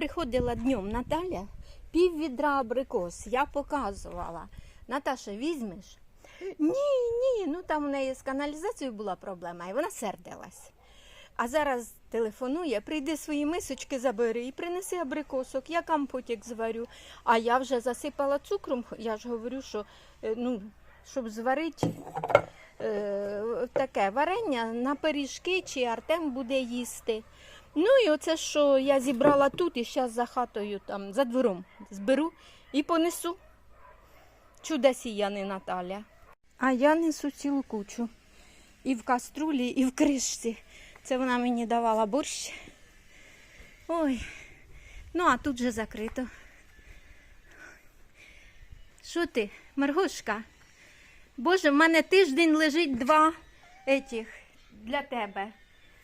приходила днем Наталя, пів відра абрикос, я показувала. Наташа, візьмеш? Ні, ні, ну там у неї з каналізацією була проблема, і вона сердилась. А зараз телефонує, прийди свої мисочки забери і принеси абрикосок, я компотик зварю. А я вже засипала цукром, я ж говорю, що е, ну, щоб зварити е, таке варення на пиріжки, чи Артем буде їсти. Ну і оце, що я зібрала тут і зараз за хатою, там, за двором зберу і понесу. Чудесі я Наталя. А я несу цілу кучу. І в каструлі, і в кришці. Це вона мені давала борщ. Ой. Ну, а тут же закрито. Що ти, Маргошка? Боже, в мене тиждень лежить два етіх для тебе.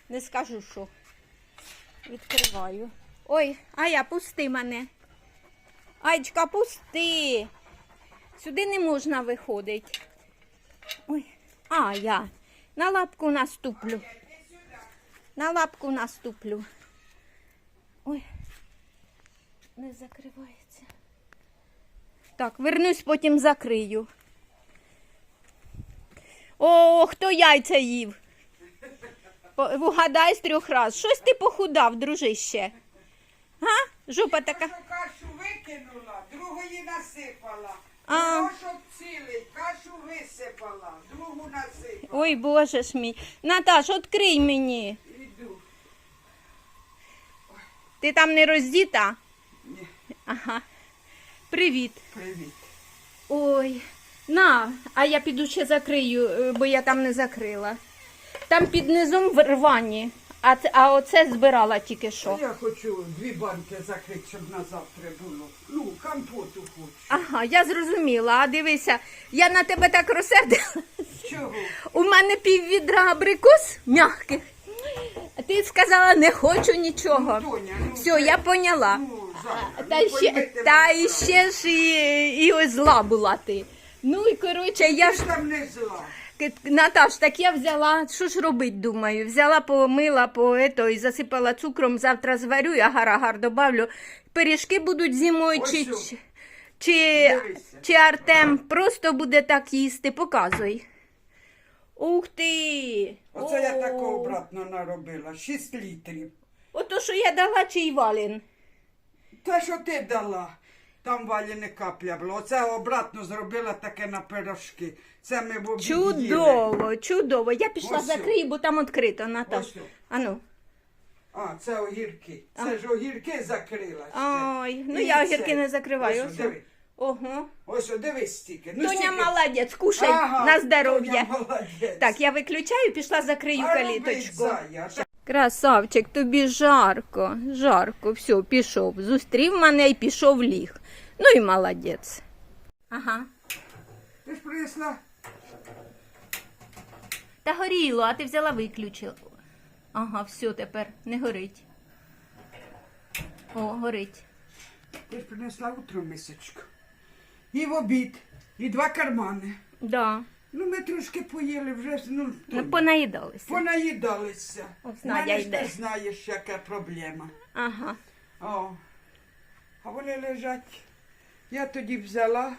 Не скажу що. Відкриваю. Ой, Ая, пусти мене. Айчка, пусти. Сюди не можна виходити. Ой, а я на лапку наступлю. На лапку наступлю. Ой, не закривається. Так, вернусь, потім закрию. О, хто яйця їв? Вгадай з трьох раз. Щось ти похудав, дружище. Га? Жопа така. Одну кашу викинула, другої насипала. А. Цілий, кашу висипала, другу насипала. Ой, боже ж мій. Наташ, відкрий мені. Іду. Ти там не роздіта? Ні, Ага. Привіт. привіт. Ой, на, а я піду ще закрию, е, бо я там не закрила. Там під низом в рвані, а, це, а оце збирала тільки що. Я хочу дві банки закрити, щоб на завтра було. Ну, компоту хочу. Ага, я зрозуміла. А дивися, я на тебе так розсердила. Чого? У мене пів відра абрикос м'яких. А ти сказала, не хочу нічого. Ну, Тоня, ну, Все, я поняла. Ну, завтра. Та ну, ще, та мене і правильно. ще ж і, і ось зла була ти. Ну і коротше, я Ти ж ж там не зла. Наташ, так я взяла, що ж робить, думаю, взяла, помила по ето і засипала цукром, завтра зварю, я гар-агар добавлю. Пиріжки будуть зимою, чи, чи, чи, чи Артем просто буде так їсти, показуй. Ух ти! Оце я О! такого обратно наробила. 6 літрів. Ото, що я дала, чий валін. Те, що ти дала, там валі не капля було. Оце обратно зробила таке на пирожки. Це ми в обід їли. Чудово, чудово. Я пішла Ось закрию, бо там відкрито, Наташ. Ось що. Ану. А, це огірки. Це ж огірки закрила. ще. Ой, ну І я огірки це. не закриваю. Ось, Ось. диви. Ого. Ось, о, дивись стільки. Ну, Тоня стільки. молодець, кушай Ага, на здоров'я. Тоня молодець. Так, я виключаю, пішла закрию А робить каліточку. зая. Красавчик, тобі жарко, жарко, все, пішов. Зустрів мене і пішов ліг. Ну і молодець. Ага. Ти ж принесла? Та горіло, а ти взяла виключила. Ага, все, тепер не горить. О, горить. Ти ж принесла утром мисочку. І в обід, і два кармани. Да. Ну, ми трошки поїли вже, ну, Ну, то- понаїдалися. понаїдалися. Ось У Надя мене ж йде. ти знаєш, яка проблема. Ага. О, а вони лежать. Я тоді взяла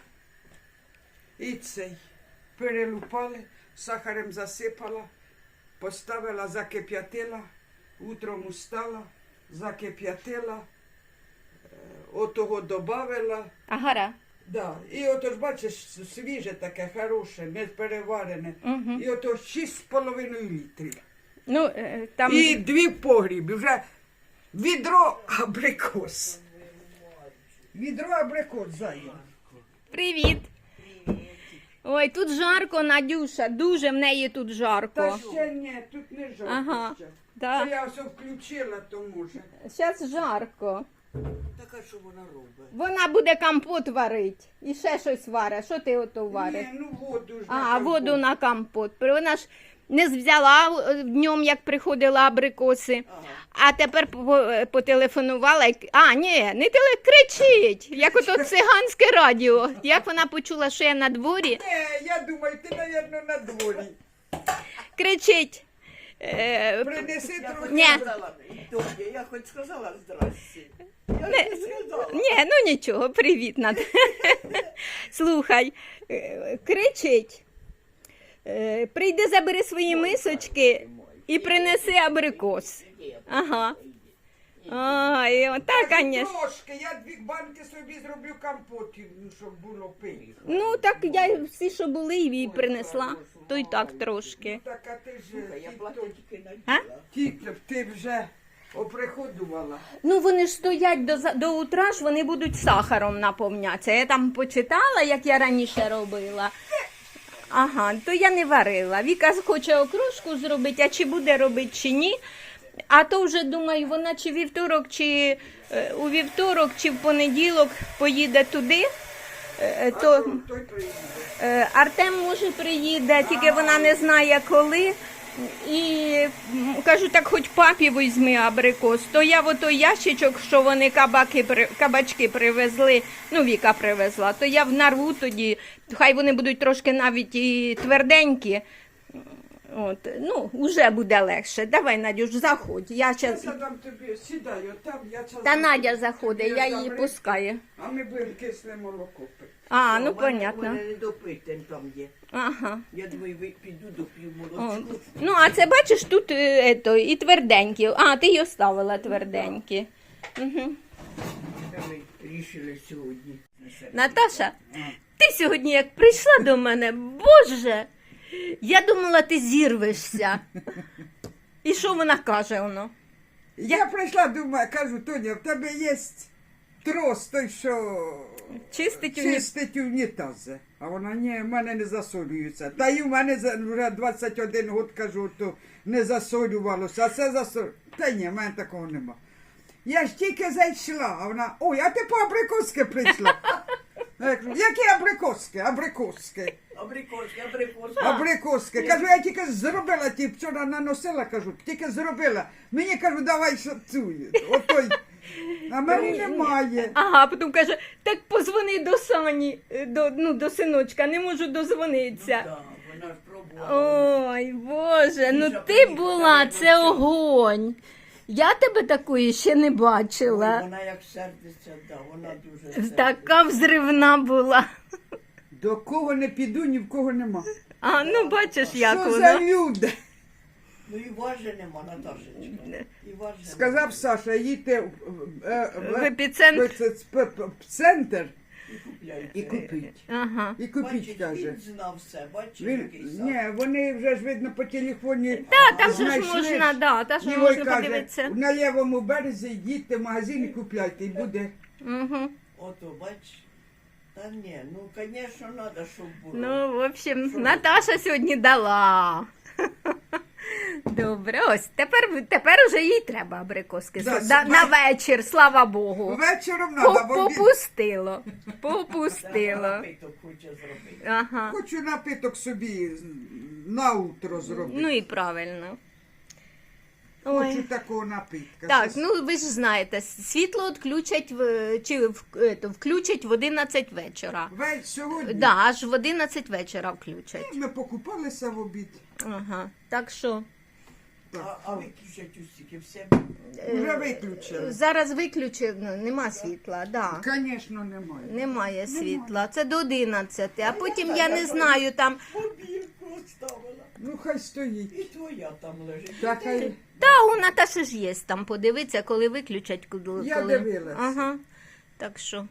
і цей перелупали, сахарем засипала, поставила, закип'ятила, утром устала, закип'ятила, е, отого додавила. Агара. Да. І ото ж бачиш, свіже таке, хороше, не переварене. Угу. І ото 6,5 літрів. Ну, е, там. І дві в погрібі, вже відро абрикос. Відро абрикос зає. Привіт. Ой, тут жарко, Надюша, дуже в неї тут Та жарко. ще ні, тут не жарко Ага, ще. да. Це я все включила, то може. Зараз жарко. Така, що вона робить? Вона буде компот варити. І ще щось варить. Що ти ото вариш? Ні, ну воду ж А, на воду на компот. Вона ж не взяла е, днем, як приходила абрикоси. А тепер потелефонувала і а, ні, не теле кричить, як ото циганське радіо. Як вона почула, що я на дворі, Ні, я думаю, ти, мабуть, на дворі. кричить. Е, Принеси трохи. Я хоч сказала здрасте. Я Не Ні, ну нічого, привіт, Слухай, е, кричить. Е, Прийди, забери свої мисочки і принеси абрикос. Ага. Ай, отак, звісно. Трошки, я дві банки собі зроблю компотів, ну, щоб було пити. Ну, так я всі, що були, їй принесла. То й так трошки. Так, а ти ж Я плату тільки А? тільки ти вже оприходувала. Ну, вони ж стоять до, за- до утра, ж вони будуть сахаром наповнятися. Я там почитала, як я раніше робила. Ага, то я не варила. Віка хоче окружку зробити, а чи буде робити, чи ні. А то вже думаю, вона чи вівторок, чи е, у вівторок, чи в понеділок поїде туди. Е, то то. Е, Артем може приїде, тільки вона не знає коли. І кажу, так хоч папі візьми абрикос. То я в той ящичок, що вони кабаки, кабачки привезли, ну Віка привезла, то я в нарву тоді, хай вони будуть трошки навіть і тверденькі. От, ну, вже буде легше. Давай, Надюш, заходь. Я Я щас... задам тобі, сідай, отам, я час. Та Надя заходить, я її пускаю. А ми будемо кисле молоко пити. А, ну У понятно. Мене недопитен там є. Ага. Я думаю, ви- піду доп'ю О, молочку. ну, а це бачиш, тут е, ето, і тверденькі. А, ти й оставила тверденькі. Угу. Та Ми рішили сьогодні. Наташа, ти сьогодні як прийшла до мене, боже, я думала, ти зірвешся. І що вона каже воно? Я прийшла, думаю, кажу, Тоня, в тебе є трос той, що Чистить у чистить унітази. А вона, ні, в мене не засолюється. Та й у мене за- вже 21 год, кажу, то не засолювалося, а це засолюється. Та ні, в мене такого нема. Я ж тільки зайшла, а вона, ой, а ти по абрикоски прийшла. Я кажу, які абрикоски? Абрикоски. Абрикоски, абрикоски. Абрикоски. Кажу, я тільки зробила, ті вчора наносила, кажу, тільки зробила. Мені кажу, давай цю. Отой. А мене немає. Ага, а потім каже, так позвони до Сані, е, до, ну, до синочка, не можу дозвонитися. Так, вона ж пробувала. Ой, Боже, ну Дуже ти була, це огонь. Я тебе такої ще не Ой, бачила. Вона як сердиться, да, вона дуже сердиться. Така взривна була. До кого не піду, ні в кого нема. А ну бачиш, як Що за воно. люди? Ну і вас же нема, Наташечка. І вас же Сказав Саша, їдьте в, е, в- В епіцентр. в це- це- в центр і купляйте. і купіть. Ага. І купіть, Бачиш, каже. він знав все, бачиш, Він, який ні, вони вже ж видно по телефоні. Та, там же ж знайшли. можна, да, та ж І ой, можна каже, подивитися. на лівому березі йдіть в магазин і купляйте, і буде. Угу. Ото, бач. Та ні, ну, звісно, треба, щоб було. Ну, в общем, Що? Наташа сьогодні дала. Добре, ось тепер, тепер уже їй треба абрикоски. Да, Да, на вечір, слава Богу. Вечором По- бо обід- Попустило. Попустило. напиток хоче зробити. Ага. Хочу напиток собі на утро зробити. Ну і правильно. Хочу такого напитка. Так, ну ви ж знаєте, світло відключать в чи в, ето, включать в 11 вечора. Весь сьогодні Да, аж в 11 вечора включать. ми покупалися в обід. Ага. Так що А, а виключать усіки все. Вже е, виключили. зараз виключено, нема світла, да. Звісно, немає. Немає світла. Це до 11, а потім я не знаю там. Мобілку оставила. Ну хай стоїть. І твоя там лежить. Так, хай... Та у Наташі ж є там подивитися, коли виключать, коли. Я коли- дивилась. Ага. Так що.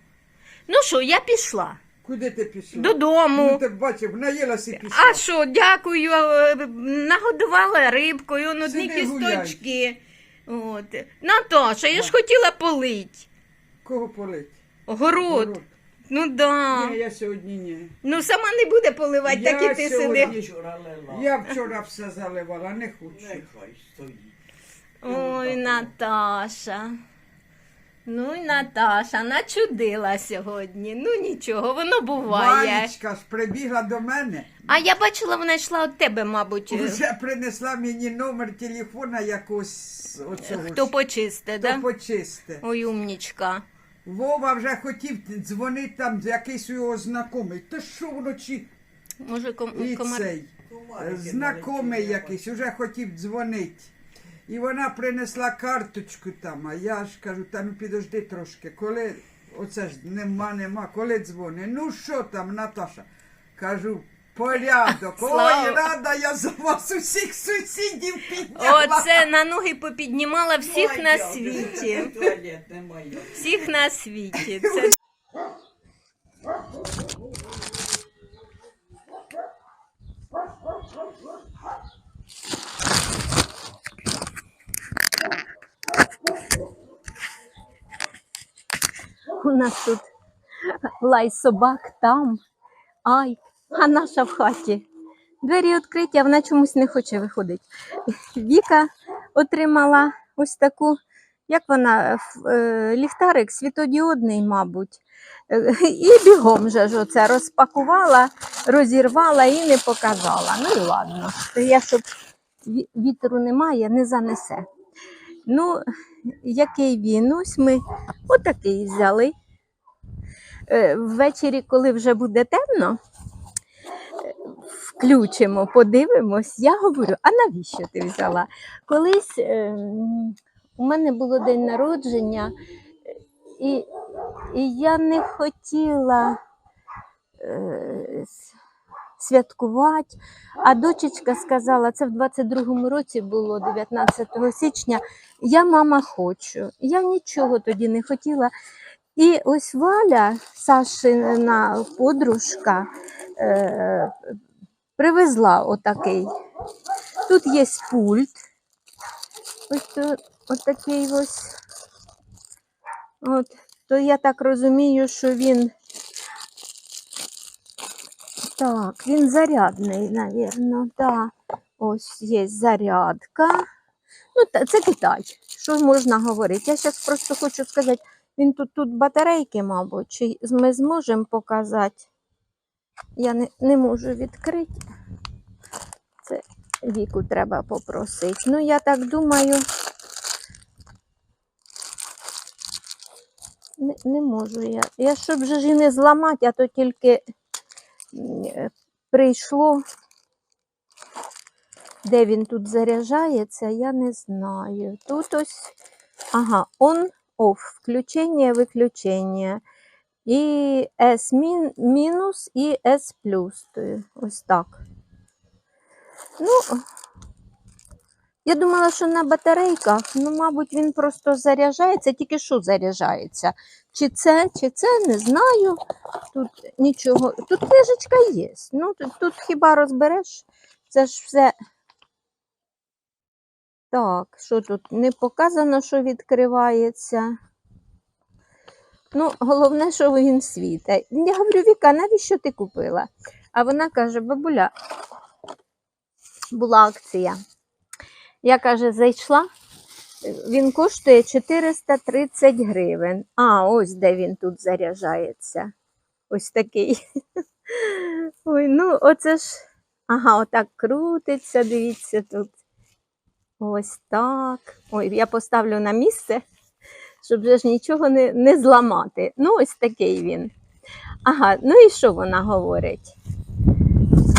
Ну що, я пішла Куди ти пішла? додому. Ну, ти бачив, наїлася і пішла. А що, дякую, е, нагодувала рибкою, он одні Сиди, гуляй. кісточки. От. Наташа, я ж хотіла полить. Кого полить? Город. Город. Ну да. Ні, я сьогодні ні. Ну сама не буде поливати, так і ти сьогодні- сиди. Вчора лила. Я вчора все заливала, не хочу. Нехай стоїть. Ой, Наташа. Ну й Наташа, начудила сьогодні. Ну нічого, воно буває. Валічка ж прибігла до мене, А я бачила, вона йшла від тебе, мабуть. вже принесла мені номер телефона якось оцього. Хто ж, почисте, хто да? почисти. Ой, умнічка. Вова вже хотів дзвонити там якийсь його знайомий. Та що вночі? Може, ком... І комар... цей Комарики знайомий якийсь, вже хотів дзвонити. І вона принесла карточку там, а я ж кажу, та ну підожди трошки, коли оце ж нема, нема, коли дзвони. Ну що там, Наташа? Кажу, порядок. Ой, Слава. рада я за вас усіх сусідів підняла. Оце на ноги попіднімала всіх на світі. Туалет не моє. Всіх на світі. Це У нас тут лай собак там. Ай, а наша в хаті. Двері відкриті, а вона чомусь не хоче виходити. Віка отримала ось таку, як вона, е, ліхтарик світодіодний, мабуть. Е, І бігом же ж оце розпакувала, розірвала і не показала. Ну і ладно. Я щоб вітру немає, не занесе. Ну, який він? Ось ми отакий взяли. Е, Ввечері, коли вже буде темно, включимо, подивимось. Я говорю, а навіщо ти взяла? Колись е, у мене було день народження, і, і я не хотіла е, святкувати. А дочечка сказала, це в 22-му році було, 19 січня. Я мама хочу. Я нічого тоді не хотіла. І ось Валя, Сашина подружка, е, привезла отакий. Тут є пульт. Ось тут, отакий ось. От, то я так розумію, що він. Так, він зарядний, навірно, так. Ось є зарядка. Ну, це Китай. Що можна говорити? Я зараз просто хочу сказати, він тут, тут батарейки, мабуть, чи ми зможемо показати. Я не, не можу відкрити. Це віку треба попросити. Ну, я так думаю. Не, не можу я. Я щоб же ж і не зламати, а то тільки е, прийшло. Де він тут заряджається, я не знаю. Тут ось, ага, off, включення, виключення. І S мінус і S плюс. Ось так. Ну, я думала, що на батарейках, ну, мабуть, він просто заряджається, тільки що заряджається. Чи це, чи це, не знаю. Тут нічого. Тут книжечка є. Ну, тут, тут хіба розбереш? Це ж все. Так, що тут? Не показано, що відкривається. Ну, головне, що він світить. Я говорю, Віка, навіщо ти купила? А вона каже: бабуля, була акція. Я каже, зайшла. Він коштує 430 гривень. А, ось де він тут заряджається. Ось такий. Ой, ну оце ж. Ага, отак крутиться, дивіться тут. Ось так. Ой, я поставлю на місце, щоб вже ж нічого не, не зламати. Ну, ось такий він. Ага, ну і що вона говорить?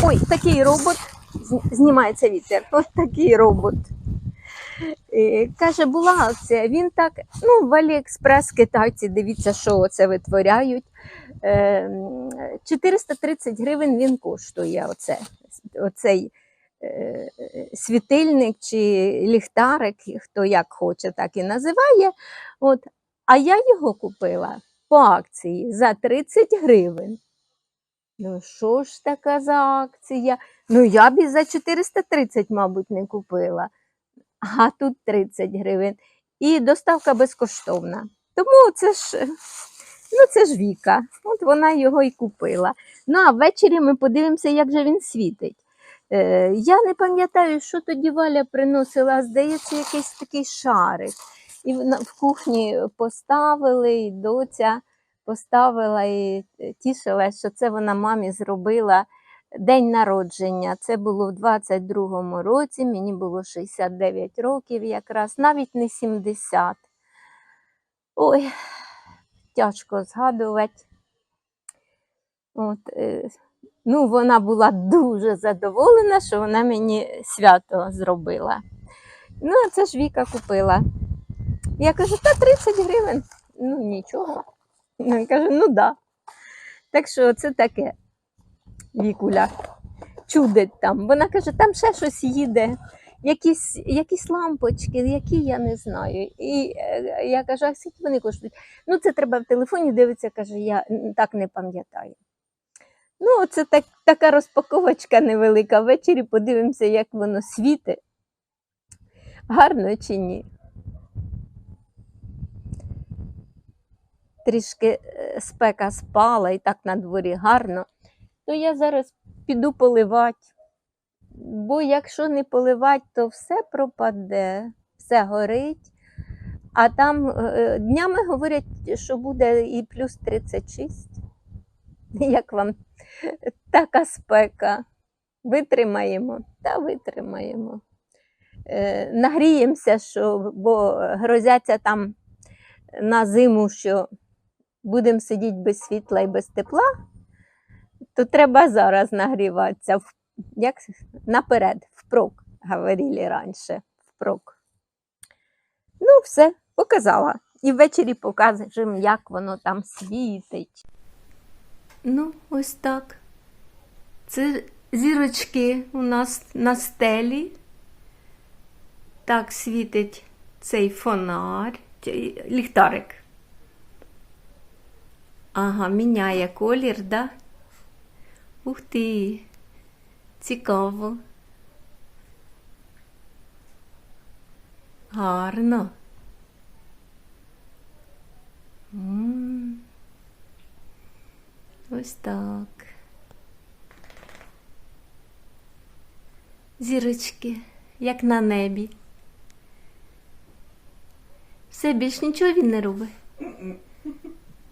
Ой, такий робот. Знімається вітер. Ось такий робот. Е, Каже, була акція. Він так, ну, в Аліекспрес китайці, дивіться, що оце витворяють. Е, 430 гривень він коштує. Оце, оцей світильник чи ліхтарик, хто як хоче, так і називає. От. А я його купила по акції за 30 гривень. Ну, що ж така за акція? Ну, я б і за 430, мабуть, не купила. А тут 30 гривень. І доставка безкоштовна. Тому це ж, ну, це ж Віка. От вона його і купила. Ну, а ввечері ми подивимося, як же він світить. Е, я не пам'ятаю, що тоді Валя приносила, здається, якийсь такий шарик. І в, кухні поставили, і доця поставила і е, тішилась, що це вона мамі зробила день народження. Це було в 22-му році, мені було 69 років якраз, навіть не 70. Ой, тяжко згадувати. От, е, ну, вона була дуже задоволена, що вона мені свято зробила. Ну, а це ж Віка купила. Я кажу, та 30 гривень. Ну, нічого. Він каже, ну да. Так що це таке вікуля. Чудить там. Вона каже, там ще щось їде, якісь, якісь лампочки, які я не знаю. І е, я кажу, а скільки вони коштують? Ну, це треба в телефоні дивитися, каже, я так не пам'ятаю. Ну, це так, така розпаковочка невелика. Ввечері подивимося, як воно світить. Гарно чи ні? Трішки е, спека спала і так на дворі гарно. То я зараз піду поливати. Бо якщо не поливати, то все пропаде, все горить. А там е, днями говорять, що буде і плюс 36. Як вам така спека? Витримаємо та витримаємо. Е, нагріємося, що, бо грозяться там на зиму, що будемо сидіти без світла і без тепла, то треба зараз нагріватися. Як наперед, впрок, говорили раніше. Впрок. Ну, все, показала. І ввечері покажемо, як воно там світить. Ну, ось так. Це зірочки у нас на стелі. Так світить цей фонар, ліхтарик. Ага, міняє колір, да? Ух ти, цікаво. Гарно. М. Ось так. Зірочки, як на небі. Все більш нічого він не робить.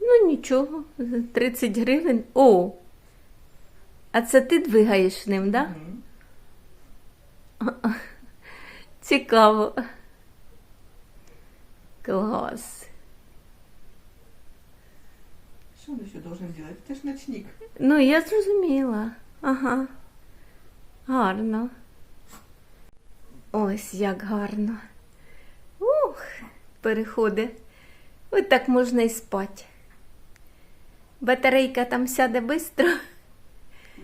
Ну, нічого, 30 гривень. О! А це ти двигаєш ним, так? Да? Цікаво. Клас. Что он еще должен делать? Это ж ночник. Ну, я зрозуміла. Ага. Гарно. Ось як гарно. Ух, переходи. Ось так можна і спати. Батарейка там сяде швидко.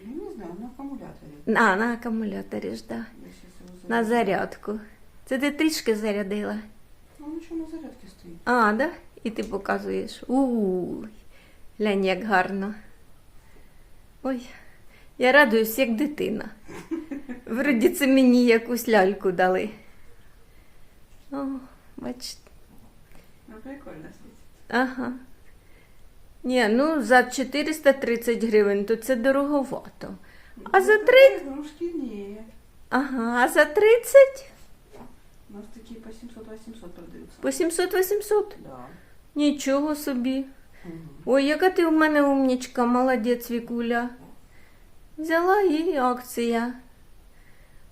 Ну, не знаю, на аккумуляторе. А, на акумуляторі ж, да. Я сейчас его заряжу. На зарядку. Це ти трішки зарядила. Он еще на зарядке стоит. А, да? І ти показуєш. Глянь, як гарно. Ой, я радуюсь, як дитина. Вроді це мені якусь ляльку дали. О, бачите. Ну, прикольно светит. Ага. Ні, ну за 430 гривень то це дороговато. А за Ну, три? такие Игрушки нет. Ага, а за 30? У нас такие по 700-800 продаются. По 700-800? Да. Нічого собі. Ой, яка ти у мене умнічка, молодець Вікуля. Взяла і акція.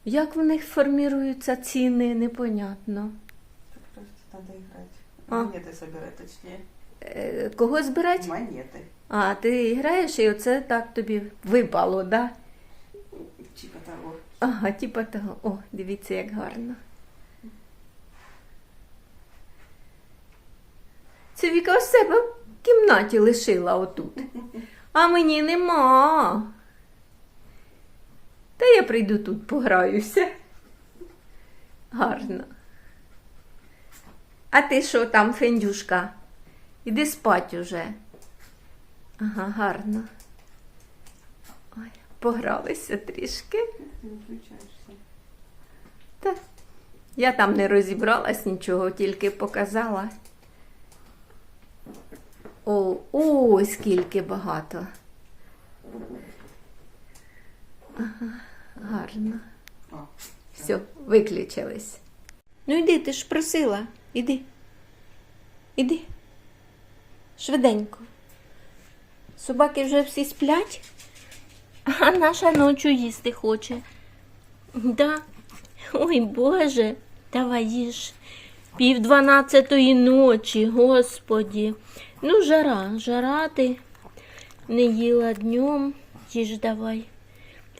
Як в них форміруються ціни, непонятно. Так просто надо играть. А. Монеты собирать, точнее. Е, кого збирати? Монеты. А, ти граєш і оце так тобі випало, да? Типа того. Ага, типа того. О, дивіться, як гарно. Це Віка у себе в кімнаті лишила отут. А мені нема. Та я прийду тут пограюся. Гарно. А ти що там, Фендюшка? Іди спать уже. Ага, гарно. Ой, погралися трішки. Та я там не розібралась нічого, тільки показала. О, ой, скільки багато. Ага, гарно. Все, виключились. Ну йди, ти ж просила. Іди. Іди. Швиденько. Собаки вже всі сплять, а наша ночі їсти хоче. Да. Ой, Боже, давай їж. Пів дванадцятої ночі, господі. Ну, жара, жара ти не їла днем. Їж давай.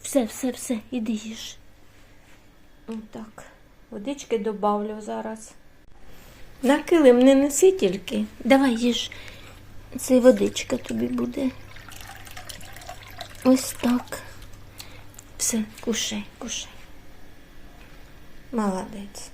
Все, все, все, іди їж. Отак. Водички добавлю зараз. На килим не неси тільки. Давай їж. Це водичка тобі буде. Ось так. Все, кушай, кушай. Молодець.